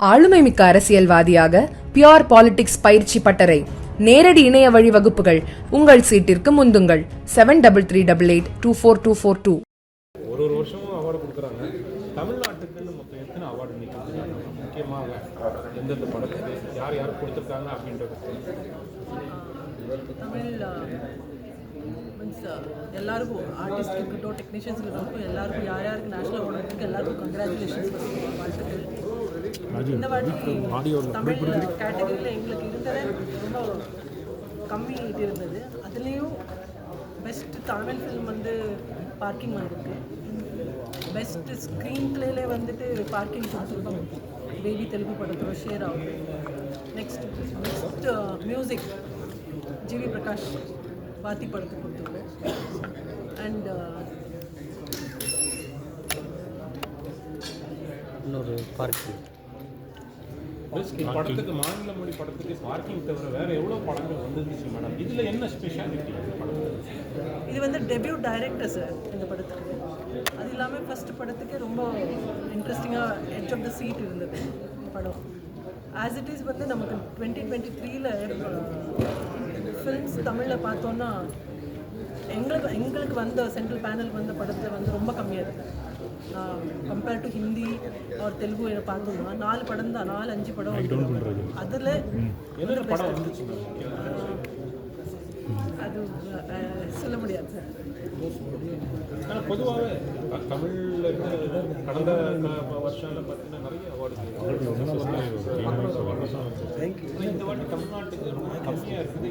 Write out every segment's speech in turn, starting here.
ஆளுமைமிக்க அரசியல்வாதியாக pure politics பயிற்சி பட்டறை. நேரடி இணைய வழி வகுப்புகள். உங்கள் சீட்டிற்கு முந்துங்கள். Seven double three double eight two four two four two ஒரு ஒரு வருஷமும் அவார்டு கொடுக்குறாங்க. தமிழ்நாட்டுக்குன்னு மொத்தம் எத்தனை அவார்டு கொடுக்குறாங்க முக்கியமாக எந்தெந்த படத்துக்கு யார் யார் கொடுத்துருக்காங்க அப்படின்றது தமிழ் மீன்ஸ் எல்லாருக்கும் ஆர்டிஸ்ட் இருக்கட்டும் டெக்னீஷியன்ஸ் இருக்கட்டும் எல்லாருக்கும் யார் யாருக்கு நேஷனல் அவார்டு இருக்கு எல்லாருக்கும் கங்க்ராச்சுலேஷன்ஸ் வாழ்த்துக்கள். இந்த வாட்டி தமிழ் கேட்டகரியில் எங்களுக்கு இருந்ததே ரொம்ப கம்மி இது இருந்தது. அதுலேயும் பெஸ்ட் தமிழ் ஃபிலிம் வந்து பார்க்கிங் வந்திருக்கு பெஸ்ட் ஸ்க்ரீன் பிளேல வந்துட்டு பார்க்கிங் கொடுத்துருக்கோம். பேபி தெலுங்கு படத்தோட ஷேர் ஆகும். Next next music GV Prakash பாத்தி படத்துக்கு கொடுத்துருக்கோம். அண்ட் இன்னொரு பார்க்கு பெஸ்ட் படத்துக்கு மாநில மொழி படத்துக்கு பார்க்கிங் தவிர வேற எவ்வளோ படங்கள் வந்துருந்துச்சு மேடம் இதில் என்ன ஸ்பெஷாலிட்டி இது வந்து டெபியூ டைரக்டர் சார் இந்த படத்துக்கு. அது இல்லாமல் ஃபர்ஸ்ட் படத்துக்கு ரொம்ப இன்ட்ரெஸ்டிங்காக எட்ஜ் ஆஃப் த சீட் இருந்தது படம். ஆஸ் இட் இஸ் வந்து நமக்கு டுவெண்ட்டி டுவெண்ட்டி த்ரீல ஃபிலிம்ஸ் தமிழில் பார்த்தோன்னா எங்களுக்கு எங்களுக்கு வந்த சென்ட்ரல் பேனல் வந்த படத்தில் வந்து ரொம்ப கம்மியாக இருக்குது கம்பேர் டு ஹிந்தி ஒரு தெலுங்கு இதை பார்த்தோம்னா நாலு படம் தான் நாலு அஞ்சு படம் அதில் படம் அது சொல்ல முடியாது சார் ஆனால் பொதுவாகவே தமிழில் கடந்த வருஷம்ல பார்த்தீங்கன்னா நிறைய அவார்டு இந்த வாட்டி தமிழ்நாட்டுக்கு ரொம்ப கம்மியாக இருக்குது.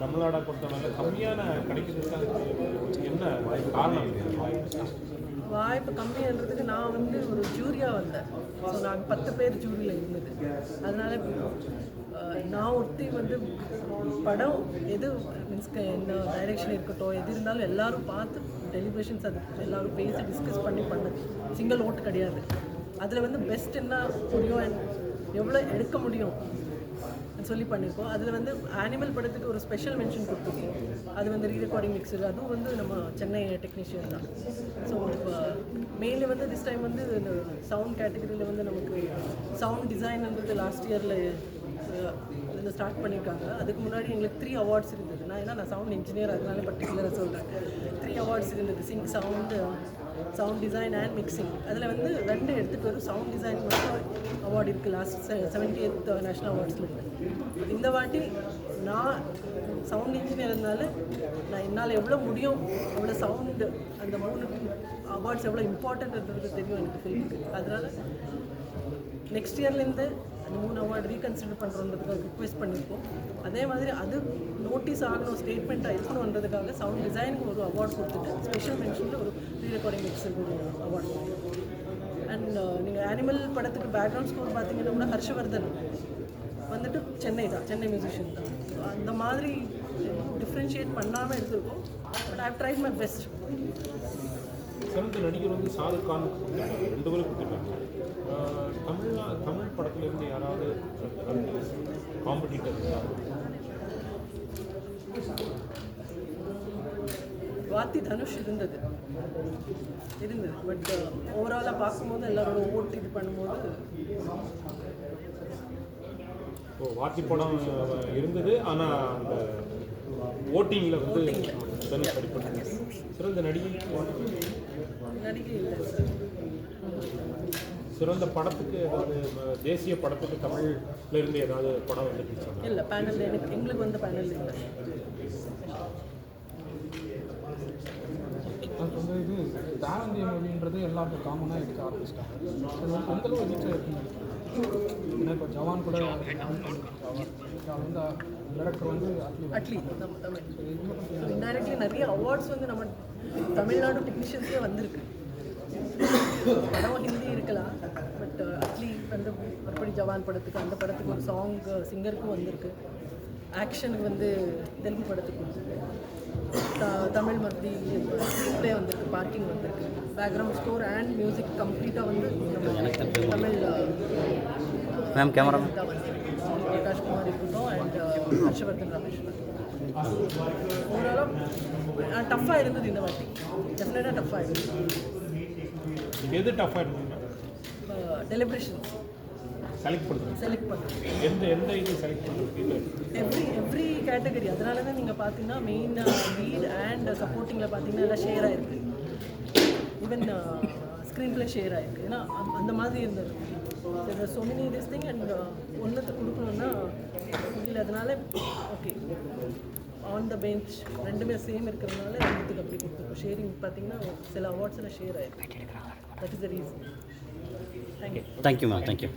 தமிழ்நாடை பொறுத்தவரை கம்மியான கிடைக்கிறதுக்கு என்ன காரணம்? வாய்ப்பு கம்மியான்றதுக்கு நான் வந்து ஒரு ஜூரியாக வந்தேன். ஸோ நாங்கள் பத்து பேர் ஜூரியில் இருந்தது. அதனால நான் ஒருத்தி வந்து படம் எது மீன்ஸ் என்ன டைரெக்ஷன் இருக்கட்டும் எது இருந்தாலும் எல்லாரும் பார்த்து டெலிபிரேஷன்ஸ் அது எல்லாரும் பேசி டிஸ்கஸ் பண்ணி பண்ணது. சிங்கிள் ஓட்டு கிடையாது. அதில் வந்து பெஸ்ட் என்ன முடியும் எவ்வளோ எடுக்க முடியும்? சொல்லி பண்ணியிருக்கோம். அதில் வந்து ஆனிமல் படத்துக்கு ஒரு ஸ்பெஷல் மென்ஷன் கொடுத்துருக்கோம். அது வந்து ரீ ரெக்கார்டிங் மிக்சர் அதுவும் வந்து நம்ம சென்னை டெக்னீஷியன் தான். ஸோ மெயினில் வந்து திஸ் டைம் வந்து இந்த சவுண்ட் கேட்டகரியில் வந்து நமக்கு சவுண்ட் டிசைன்ன்றது லாஸ்ட் இயரில் இதில் ஸ்டார்ட் பண்ணியிருக்காங்க. அதுக்கு முன்னாடி எங்களுக்கு த்ரீ அவார்ட்ஸ் இருந்தது. நான் ஏன்னா நான் சவுண்ட் இன்ஜினியர் அதனால பர்டிகுலராக சொல்கிறேன் த்ரீ அவார்ட்ஸ் இருந்தது. Sync sound sound design and mixing அதில் வந்து ரெண்டு எடுத்துகிட்டு வரும் சவுண்ட் டிசைன் மட்டும் அவார்டு இருக்குது லாஸ்ட் செவன்டி எய்த் நேஷ்னல் அவார்ட்ஸில் இந்த வாட்டி நான் சவுண்ட் இன்ஜினியர் இருந்தால நான் என்னால் எவ்வளோ முடியும் அவ்வளோ சவுண்டு அந்த மூணு அவார்ட்ஸ் எவ்வளோ இம்பார்ட்டன்ட்ன்றது தெரியும் எனக்கு ஃபீல்டுக்கு அதனால் நெக்ஸ்ட் இயர்லேருந்து அந்த மூணு அவார்டு ரீகன்சிடர் பண்ணுறதுக்காக ரிக்வெஸ்ட் பண்ணியிருக்கோம் அதே மாதிரி அது நோட்டீஸ் ஆகணும் ஸ்டேட்மெண்ட்டாக இருக்கணுன்றதுக்காக சவுண்ட் டிசைனுக்கு ஒரு அவார்ட் கொடுத்துட்டு ஸ்பெஷல் மென்ஷனில் ஒரு ரீ ரெக்கார்டிங் மிக்ஸருக்கு ஒரு அவார்ட் அண்ட் நீங்கள் அனிமல் படத்துக்கு பேக்ரவுண்ட் ஸ்கோர் பார்த்தீங்கன்னா கூட ஹர்ஷவர்தன் வந்துட்டு சென்னை தான் சென்னை மியூசிஷியன் தான். ஸோ அந்த மாதிரி டிஃப்ரென்ஷியேட் பண்ணாமல் எடுத்திருக்கோம் but I tried my best சிறந்த நடிகர் வந்து ஷாருக் கான் கொடுத்துருக்காங்க ரெண்டு பேரும் கொடுத்துருக்காங்க. ஆஹ் தமிழ்நா தமிழ் படத்துல இருந்து யாராவது காம்படிட்டர் வாத்தி தனுஷ் இருந்தது. இருந்தது. பட் ஓவராலாக பார்க்கும்போது எல்லாரோட ஓட்டு இது பண்ணும்போது வாத்தி படம் இருந்தது. ஆனால் அந்த ஓட்டிங்கில் வந்து தனுஷ் அடிப்பட்டாங்க சிறந்த நடிகை நடிகை இல்லை சார் சிறந்த படத்துக்கு ஏதாவது தேசிய படத்துக்கு தமிழ்ல இருந்து ஏதாவது படம் வந்துட்டு இல்லை பேனல் எனக்கு எங்களுக்கு வந்த பேனல் இல்லை. அது வந்து இது தாரந்திய மொழின்றது எல்லாருக்கும் காமனாக எடுக்க ஆரம்பிச்சிட்டாங்க அந்தளவு நினைக்கிறேன் ஏன்னா இப்போ ஜவான் கூட அட்லி இன்டைரக்ட்லி நிறைய அவார்ட்ஸ் வந்து நம்ம தமிழ்நாடு டெக்னீஷியன்ஸே வந்திருக்கு. படம் ஹிந்தி இருக்கலாம் பட் அட்லி uh, வந்து மறுபடி ஜவான் படத்துக்கு அந்த படத்துக்கு ஒரு சாங் சிங்கருக்கும் uh, வந்திருக்கு. ஆக்ஷனுக்கு வந்து தெலுங்கு படத்துக்கு வந்திருக்கு. தமிழ் மத்தி ஸ்க்ரீன் ப்ளே வந்திருக்கு பார்க்கிங் வந்திருக்கு. பேக்ரவுண்ட் ஸ்கோர் அண்ட் மியூசிக் கம்ப்ளீட்டாக வந்து நம்ம தமிழ் மேம் வந்து பிரகாஷ் குமார் இருக்கட்டும் அண்ட் ஹர்ஷவர்தன் ரமேஷ் ஓவராலாக டஃப்பாக இருந்தது இந்த வாட்டி. டெஃபினட்டாக டஃப்பாக இருந்தது. எது டஃப்பாக இருந்ததுன்னா அஹ் டெலிப்ரேஷன்ஸ் செலக்ட் பண்ணுறது செலக்ட் பண்ணுறது எந்த எந்த இது செலக்ட் பண்ணுறது எவ்ரி எவ்ரி கேட்டகரி அதனால தான் நீங்கள் பார்த்தீங்கன்னா மெயின் லீட் அண்ட் சப்போர்ட்டிங்கில் பார்த்தீங்கன்னா எல்லாம் ஷேர் ஆயிருக்கு. ஈவன் ஸ்க்ரீன் பிளே ஷேர் ஆயிருக்கு. ஏன்னா அந்த- மாதிரி இருந்தது. So many this thing and ஒன்றுத்து கொடுக்கணுன்னா முடியல. அதனால ஓகே ஆன் த பெஞ்ச் ரெண்டுமே சேம் இருக்கிறதுனால ஒன்றுத்துக்கு அப்படி கொடுத்துருக்கோம். ஷேரிங் பார்த்தீங்கன்னா சில அவார்ட்ஸில் ஷேர் ஆயிருக்கு. That is the reason thank you thank you ma'am thank you